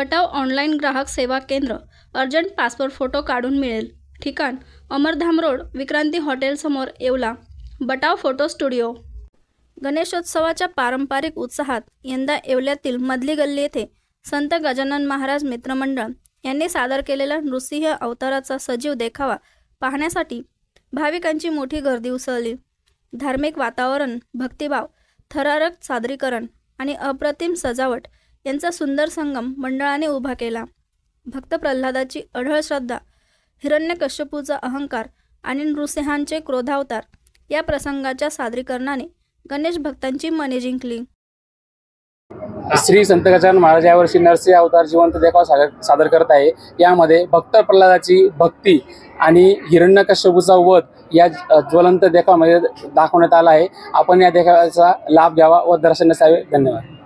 बटाव online ग्राहक सेवा केंद्र अर्जंट पासपोर्ट फोटो काढून मिळेल. ठिकाण अमरधाम रोड विक्रांती हॉटेलसमोर येवला. Batav photo studio. गणेशोत्सवाच्या पारंपरिक उत्साहात यंदा येवल्यातील मधली गल्ली येथे संत गजानन महाराज मित्रमंडळ यांनी सादर केलेला नृसिंह अवताराचा सजीव देखावा पाहण्यासाठी भाविकांची मोठी गर्दी उसळली. धार्मिक वातावरण भक्तिभाव थरारक सादरीकरण आणि अप्रतिम सजावट यांचा सुंदर संगम मंडळाने उभा केला. भक्त प्रल्हादाची अढळ श्रद्धा हिरण्यकश्यपूचा अहंकार आणि नृसिंहांचे क्रोधावतार या प्रसंगाच्या सादरीकरणाने गणेश भक्तांची मने जिंकली. श्री संत गजानन महाराज यावर्षी नरसिंह अवतार जिवंत देखावा सादर सादर करत आहे. यामध्ये भक्त प्रल्हादाची भक्ती आणि हिरण्यकश्यपूचा वध या ज्वलंत देखावामध्ये दाखवण्यात आला आहे. आपण या देखाव्याचा लाभ घ्यावा व दर्शन असावे धन्यवाद.